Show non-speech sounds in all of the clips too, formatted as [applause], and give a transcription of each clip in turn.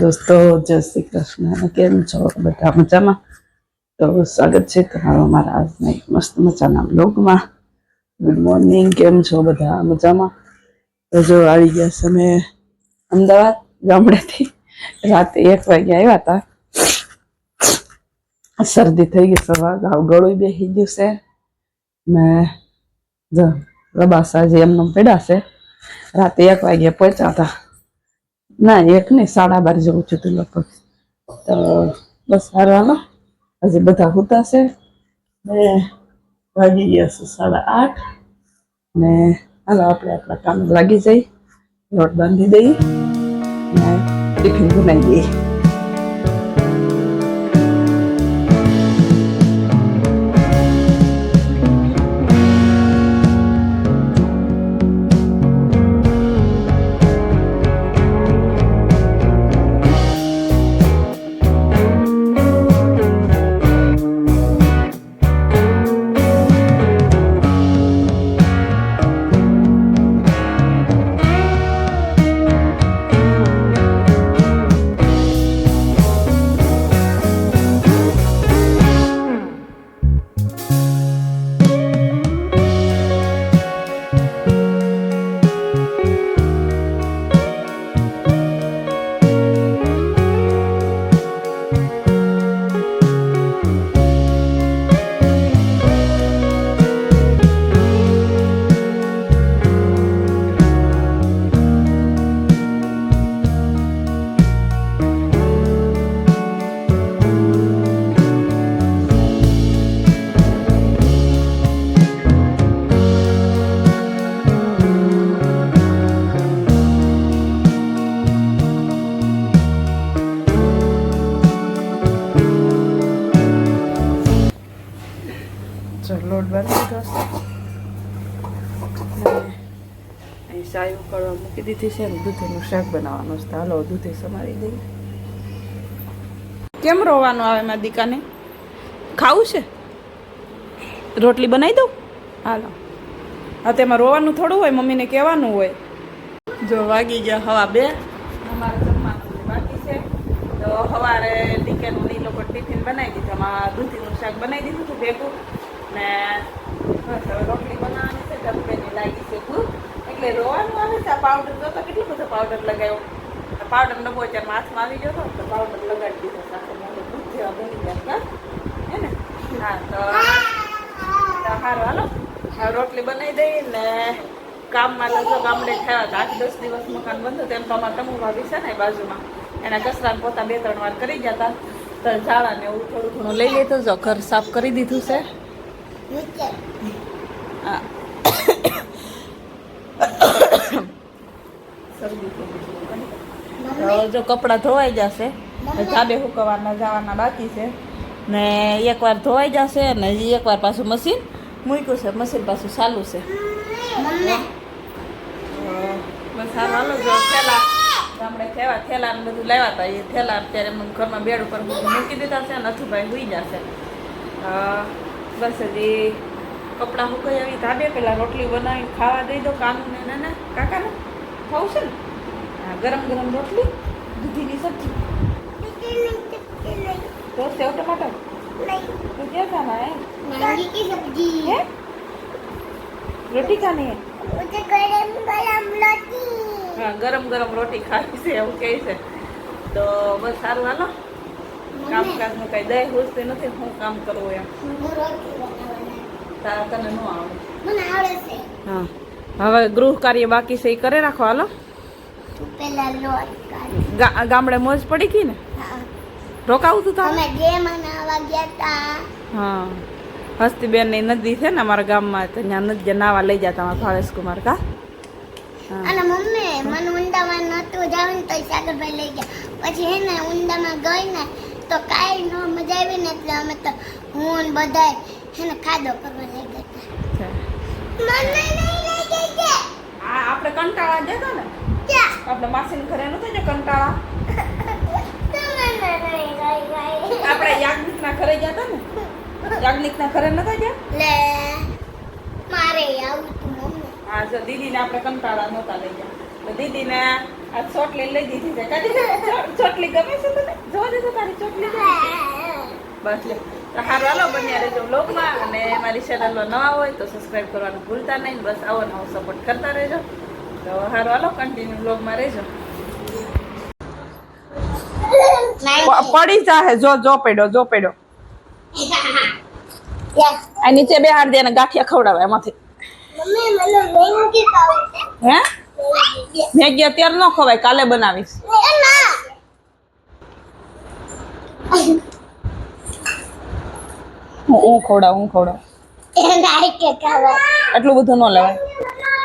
દોસ્તો, જય શ્રી કૃષ્ણ. કેમ છો બધા મજામાં? તો સ્વાગત છે તમારો મારા આજના એક મસ્ત મજાના બ્લોગમાં ગુડ મોર્નિંગ કેમ છો બધા મજામાં? તો જો આવી ગયા અમે અમદાવાદ ગામડેથી. રાતે એક વાગે આવ્યા હતા. શરદી થઈ ગઈ, સવાર ગાવ ગળું બેસી ગયું છે. ને રબાસા જે એમને પડ્યા છે. રાતે એક વાગે પહોંચ્યા હતા. ના એક નહીં સાડા બાર જેવું છું તું લગભગ. તો બસ હારવાનો. હજી બધા હોતા છે. ને વાગી ગયા છે સાડા આઠ. ને હાલો આપણે આપણા કામ લાગી જઈ રોટ બાંધી દઈએ. ને ટિફિન બનાવી દઈએ. ચલો લોટ બાંધી દીધો છે. અહીં સાય ઉકળવા મૂકી દીધી છે ને દૂધીનું શાક બનાવવાનું છે. હાલો, દૂધી સમારી દઈએ કેમ રોવાનું આવે મારી દીકાને? ખાવું છે? રોટલી બનાવી દઉં? હાલો. હા, તેમાં રોવાનું થોડું હોય, મમ્મીને કહેવાનું હોય. જો વાગી ગયા હવા બે. અમારે જમવાનું બાકી છે. તો સવારે દીકેનું ની લોકો ટિફિન બનાવી દીધું. એમાં દૂધીનું શાક બનાવી દીધું હતું ભેગું. ને રોટલી બનાવવાની છે ડબ્બેની લાગી છે ભૂખ. એટલે રોવાનું આવે છે, આ પાવડર તો તો કેટલો પાવડર લગાવ્યો. પાવડર ડબ્બો અત્યારે આવી ગયો તો પાવડર લગાડી દીધો સાથે મોટો દૂધ જેવા બની ગયા હે ને? હા, તો સારું હાલો. રોટલી બનાવી દઈ ને કામમાં લગભગ ગામડે થયા આઠ દસ દિવસ મકાન બંધ હતું, એમ તો અમારા તમુ ભાભી છે ને બાજુમાં. એના કચરા પોતા બે ત્રણ વાર કરી ગયા હતા. તો ઝાડા ને એવું થોડું ઘણું લઈ લીધું, જો ઘર સાફ કરી દીધું છે. [coughs] જો કપડાં ધોવાઈ જશે. ધાબે હુકવાના જવાના બાકી છે. ને એકવાર ધોવાઈ જશે ને હજી એકવાર પાછું મશીન મૂક્યું છે. મશીન પાછું ચાલુ છે. બસ હાલ જો થેલા. ગામડે થેવા થેલા ને બધું લાવ્યા હતા. એ થેલા અત્યારે ઘરમાં બેડ ઉપર મૂકી દીધા છે અને અથુભાઈ હુઈ જશે. બસ હજી કપડાં હુકાઈ આવી ધાબે પેલા રોટલી બનાવીને ખાવા દઈ દો કાનું ને નાના કાકાને ખાવું છે ને હા ગરમ ગરમ રોટલી દૂધીની સબ્જી તો સેવ ટમાટર તો ક્યાં ખાના હે मैगी की सब्जी है रोटी खानी है मुझे गरम गरम रोटी હા ગરમ ગરમ રોટી ખાવી છે એવું કહે છે તો બસ સારું હાલો કામકાજનું કઈ દય હોસ્તી નથી હું કામ કરવું એમ. હું રોટી બનાવવાના તારા તને ન આવડે. મને આવડે છે. હા. હવે ગૃહ કાર્ય બાકી છે એ કરે રાખો હાલો. તું પેલા લોટ કાઢ ગા- ગામડે મોજ પડી ગઈ ને? હા. રોકાવું તું તારે? અમે ગેમ બનાવવા ગયા તા. હા. હસ્તીબેનની નદી છે ને અમારા ગામમાં તો ત્યાં નદી નાવા લઈ જતા અમારા ભાવેશ કુમાર કા? હા. અને મમ્મી મને ઊંડામાં નતું જવું તો સાગરભાઈ લઈ ગયા. પછી હે ને ઊંડામાં ગઈ ને તો કાંઈ ન મજા આવી ને એટલે અમે તો હું ને બધાય એને ખાધો કરવા લઈ ગયા. મને નહીં લઈ ગઈ છે આ આપણે કંટાળા જતા ને? ક્યાં? આપણે માસીને ઘરે નતા જે કંટાળા? આપણે યાજ્ઞિક ના ઘરે ગયા હતા ને? યાજ્ઞિક ના ઘરે નતા ગયા? લે મારે આવું તું મમ્મી. હા જો દીદીને આપણે કંટાળા નહોતા લઈ ગયા. તો દીદીને આ ચોટલી લઈ દીધી છે. કાઢી ચોટલી ગમે છે તને? જોવા દેજો તારી ચોટલી બસ લે. તો હારું હાલો બન્યા રહેજો બ્લોગમાં અને મારી ચેનલમાં નવા હોય તો સબસ્ક્રાઈબ કરવાનું ભૂલતા નહીં. બસ આવો નવો સપોર્ટ કરતા રહેજો. તો હારું હાલો કન્ટિન્યુ બ્લોગમાં રહેજો. પડી જાહે. જો જો પડ્યો જો પડ્યો. આ નીચે બે હાર દે અને ગાંઠિયા ખવડાવે એમાંથી. હે? મેંગી. અત્યારે ન ખવાય, કાલે બનાવીશ. હું ખવડાવ હું ખવડાવું. એટલું બધું ન લેવાય.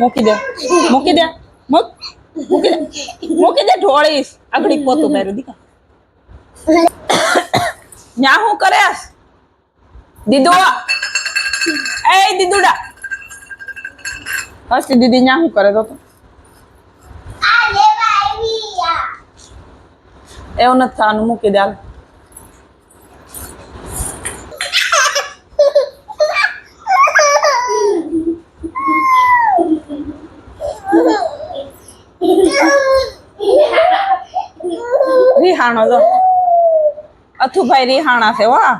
મૂકી દે મૂકી દે, મૂક, મૂકી દે મૂકી દે, ઢોળીશ. આગળી પોતું માર્યું દીકા. ન્યા હું કરેશ? દીદુ એ દીદુડા. હસતી દીદી, ન્યા હું કરે તો તો? આ લેવા આવી આ એવું નથી થવાનું મૂકી દે રીહાણો જો. અથુભાઈ રિહાણા છે વાહ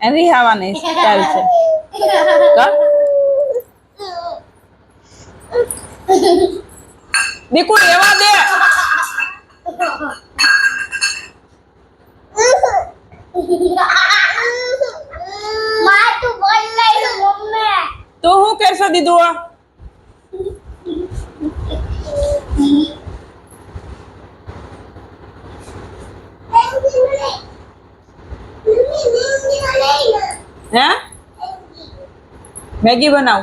એ રિહાવાની સ્ટાઈલ છે. દીકુ એવા દે. માં તું બોલ લઈ મમ્મી તો હું કરશો દીધું આ? હે? મેગી બનાવ?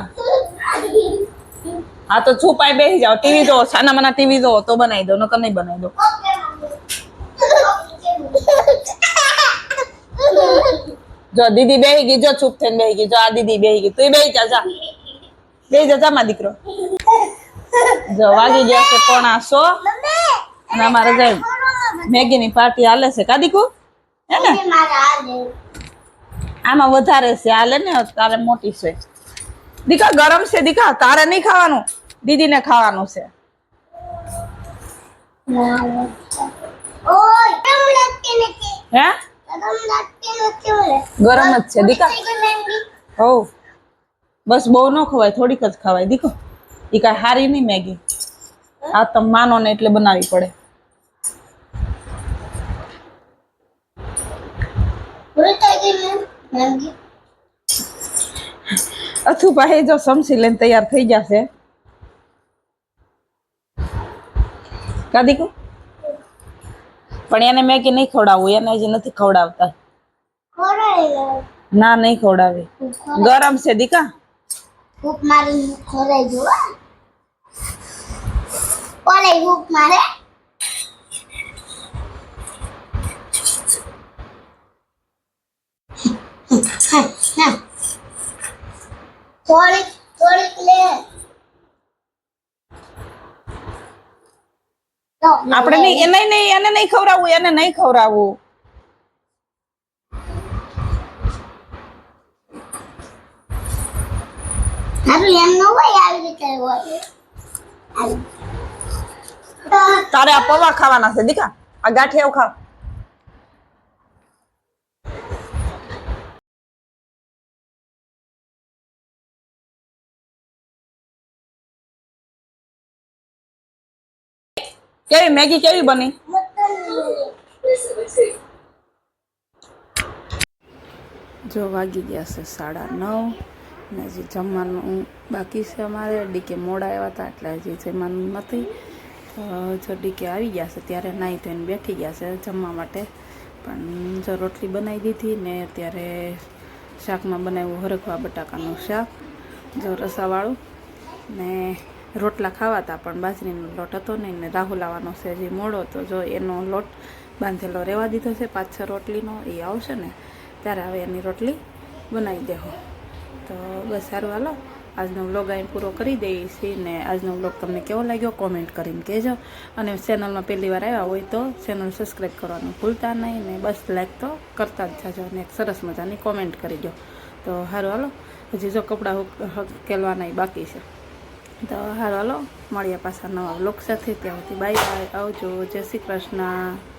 હા, તો છુપાઈ બેસી જાઓ. ટીવી જો સાના મના ટીવી જો તો બનાવી દો, નકર નહીં બનાવી દો. જો દીદી બેહી ગઈ જો ચૂપ થઈને બેહી ગઈ જો આ દીદી બેહી ગઈ તું બેહી જા જા. બેહી જા જા માં દીકરો. જો વાગી ગયા છે પોણા સો. અને અમારે જઈ મેગી ની પાર્ટી હાલે છે કા દીકુ? હે ને? આમાં વધારે છે હાલે ને? તારે મોટી છે. દીકા ગરમ છે દીકા તારે નહીં ખાવાનું. દીદીને ખાવાનું છે. હે? ગરમ જ છે. દીકા. મેંગી બસ બહુ ન ખવાય થોડીક જ ખવાય. દીકો. એ કાંઈ હારી નહીં મેગી. આ તમે માનો ને એટલે બનાવવી પડે. ભૂલ થઈ ગઈ ને મેંગી અથુ ભાઈ જો સમસી લઈને તૈયાર થઈ જશે. કા દીકો? પણ એને મેગી નહીં ખવડાવવું એને હજી નથી ખવડાવતા. ના નહીં ખવડાવી. ગરમ છે દીકા. ભૂખ મારી ખોરાય જો ઓલે ભૂખ મારે. થોડીક થોડીક લે. આપણે નહીં એને નહીં એને નહીં ખવડાવવું એને નહીં ખવડાવવું. હારું એમ ન હોય આવી રીતે હોય હારું. તારે આ પૌવા ખાવાના છે દીકા આ ગાંઠિયા ખાવ કેવી મેગી કેવી બની જો વાગી ગયા છે સાડા નવ ને હજી જમવાનું બાકી છે અમારે. ડીકે મોડા આવ્યા હતા એટલે હજી જમવાનું નથી. જો ડીકે આવી ગયા છે ત્યારે નાહી ધોઈને બેઠી ગયા છે જમવા માટે. પણ જો રોટલી બનાવી દીધી ને અત્યારે શાકમાં બનાવ્યું હરખવા બટાકાનું શાક, જો રસાવાળું ને રોટલા ખાવાતા પણ બાજરીનો લોટ હતો નહીં ને રાહુલ આવવાનો છે હજી મોડો. તો જો એનો લોટ બાંધેલો રહેવા દીધો છે પાંચ છ રોટલીનો, એ આવશે ને. ત્યારે હવે એની રોટલી બનાવી દેહો. તો બસ સારું, હાલો. આજનો વ્લોગ અહીં પૂરો કરી દઈએ છીએ ને આજનો વ્લોગ તમને કેવો લાગ્યો કોમેન્ટ કરીને કહેજો. અને ચેનલમાં પહેલી વાર આવ્યા હોય તો ચેનલ સબસ્ક્રાઈબ કરવાનું ભૂલતા નહીં ને બસ લાઈક તો કરતા જ જાજો અને એક સરસ મજાની કોમેન્ટ કરી દો. તો સારું હાલો. હજી જો કપડાં કેલવાના બાકી છે. તો હારો, હાલો. મળીએ પાછા નવા વ્લોગ સાથે. ત્યાં બાય બાય આવજો. જય શ્રી કૃષ્ણ.